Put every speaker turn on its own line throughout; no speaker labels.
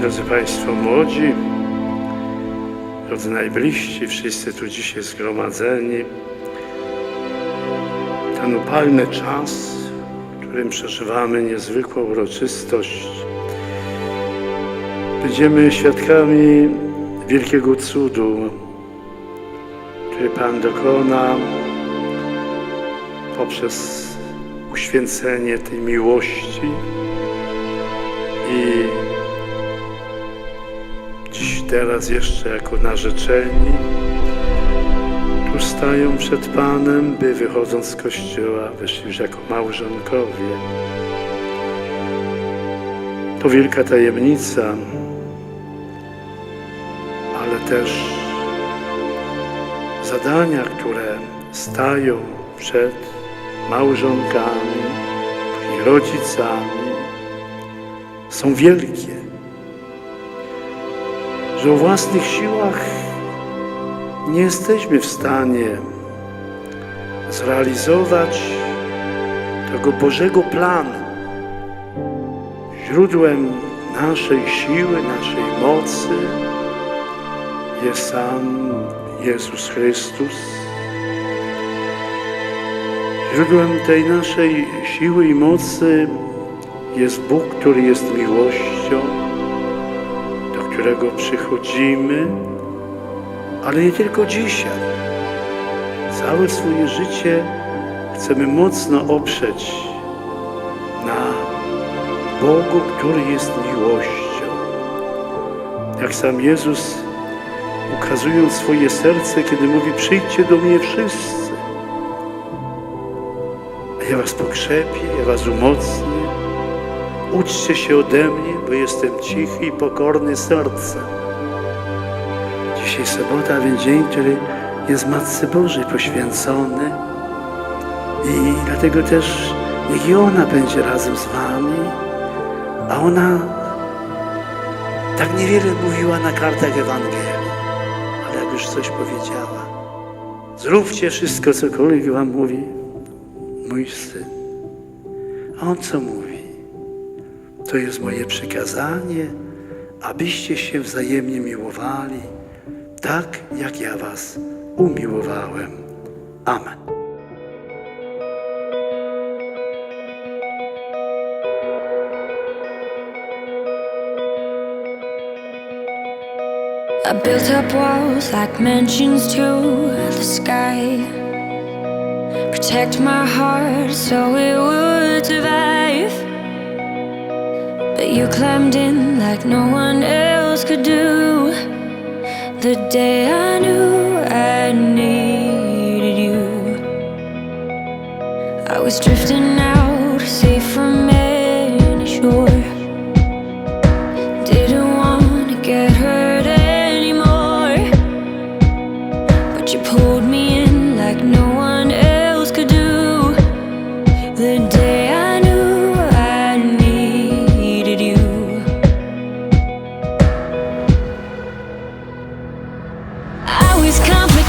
Drodzy Państwo młodzi, drodzy najbliżsi, wszyscy tu dzisiaj zgromadzeni, ten upalny czas, w którym przeżywamy niezwykłą uroczystość, będziemy świadkami wielkiego cudu, który Pan dokona poprzez uświęcenie tej miłości i teraz jeszcze jako narzeczeni tu stają przed Panem, by wychodząc z kościoła wyszli już jako małżonkowie. To wielka tajemnica, ale też zadania, które stają przed małżonkami, później rodzicami, są wielkie. Że o własnych siłach nie jesteśmy w stanie zrealizować tego Bożego planu. Źródłem naszej siły, naszej mocy jest sam Jezus Chrystus. Źródłem tej naszej siły i mocy jest Bóg, który jest miłością, którego przychodzimy, ale nie tylko dzisiaj. Całe swoje życie chcemy mocno oprzeć na Bogu, który jest miłością. Jak sam Jezus, ukazując swoje serce, kiedy mówi: Przyjdźcie do mnie wszyscy, a ja was pokrzepię, ja was umocnię. Uczcie się ode mnie, bo jestem cichy i pokorny sercem. Dzisiaj sobota, więc dzień, który jest Matce Bożej poświęcony. I dlatego też niech i ona będzie razem z Wami, a ona tak niewiele mówiła na kartach Ewangelii, ale jak już coś powiedziała, zróbcie wszystko, cokolwiek Wam mówi mój syn. A on co mówi? To jest moje przykazanie, abyście się wzajemnie miłowali, tak jak ja was umiłowałem. Amen.
I built up walls like mansions to the sky. Protect my heart so it would survive. You climbed in like no one else could do. The day I knew I needed you, I was drifting out, safe I was complicated.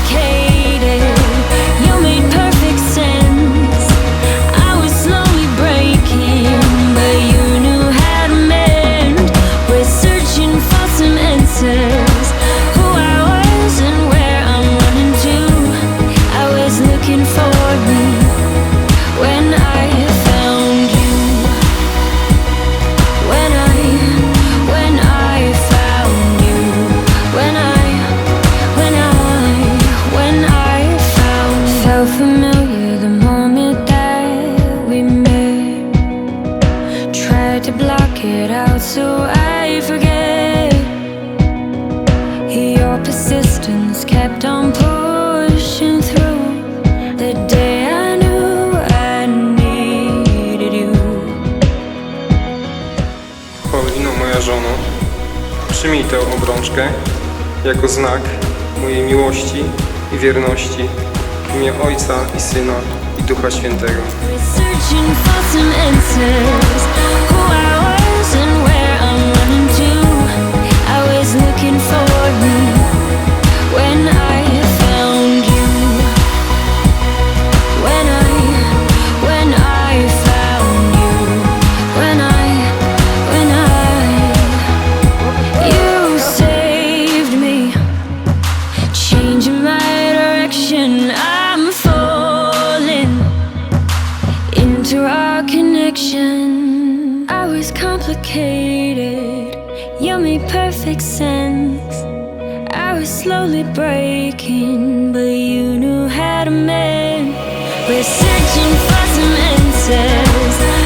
Tę obrączkę jako znak mojej miłości i wierności w imię Ojca i Syna i Ducha Świętego.
Made perfect sense. I was slowly breaking, but you knew how to mend. We're searching for some answers.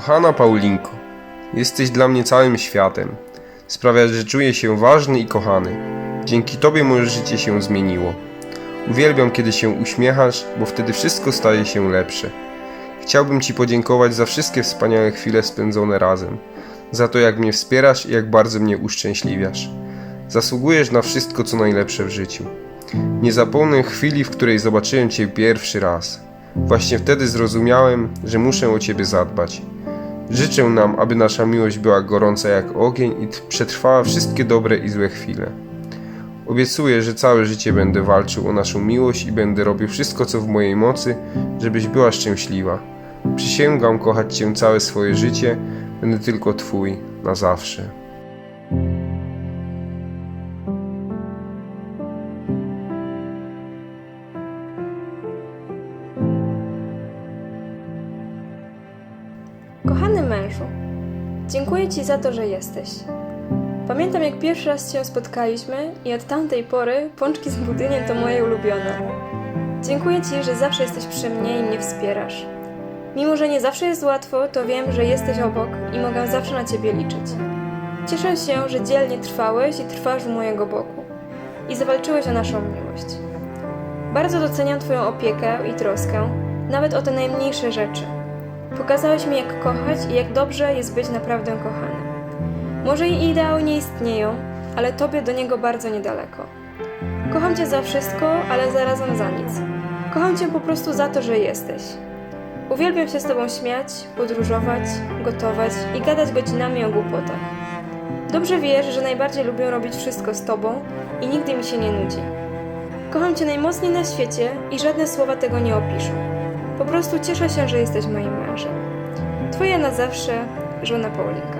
Kochana Paulinko, jesteś dla mnie całym światem. Sprawiasz, że czuję się ważny i kochany. Dzięki Tobie moje życie się zmieniło. Uwielbiam, kiedy się uśmiechasz, bo wtedy wszystko staje się lepsze. Chciałbym Ci podziękować za wszystkie wspaniałe chwile spędzone razem, za to, jak mnie wspierasz i jak bardzo mnie uszczęśliwiasz. Zasługujesz na wszystko, co najlepsze w życiu. Nie zapomnę chwili, w której zobaczyłem Cię pierwszy raz. Właśnie wtedy zrozumiałem, że muszę o Ciebie zadbać. Życzę nam, aby nasza miłość była gorąca jak ogień i przetrwała wszystkie dobre i złe chwile. Obiecuję, że całe życie będę walczył o naszą miłość i będę robił wszystko, co w mojej mocy, żebyś była szczęśliwa. Przysięgam kochać Cię całe swoje życie, będę tylko Twój na zawsze.
Kochany mężu, dziękuję Ci za to, że jesteś. Pamiętam, jak pierwszy raz Cię spotkaliśmy i od tamtej pory pączki z budyniem to moje ulubione. Dziękuję Ci, że zawsze jesteś przy mnie i mnie wspierasz. Mimo, że nie zawsze jest łatwo, to wiem, że jesteś obok i mogę zawsze na Ciebie liczyć. Cieszę się, że dzielnie trwałeś i trwasz u mojego boku i zawalczyłeś o naszą miłość. Bardzo doceniam Twoją opiekę i troskę, nawet o te najmniejsze rzeczy. Pokazałeś mi, jak kochać i jak dobrze jest być naprawdę kochanym. Może i ideały nie istnieją, ale tobie do niego bardzo niedaleko. Kocham cię za wszystko, ale zarazem za nic. Kocham cię po prostu za to, że jesteś. Uwielbiam się z tobą śmiać, podróżować, gotować i gadać godzinami o głupotach. Dobrze wiesz, że najbardziej lubię robić wszystko z tobą i nigdy mi się nie nudzi. Kocham cię najmocniej na świecie i żadne słowa tego nie opiszą. Po prostu cieszę się, że jesteś moim. Twoja na zawsze, żona Paulinka.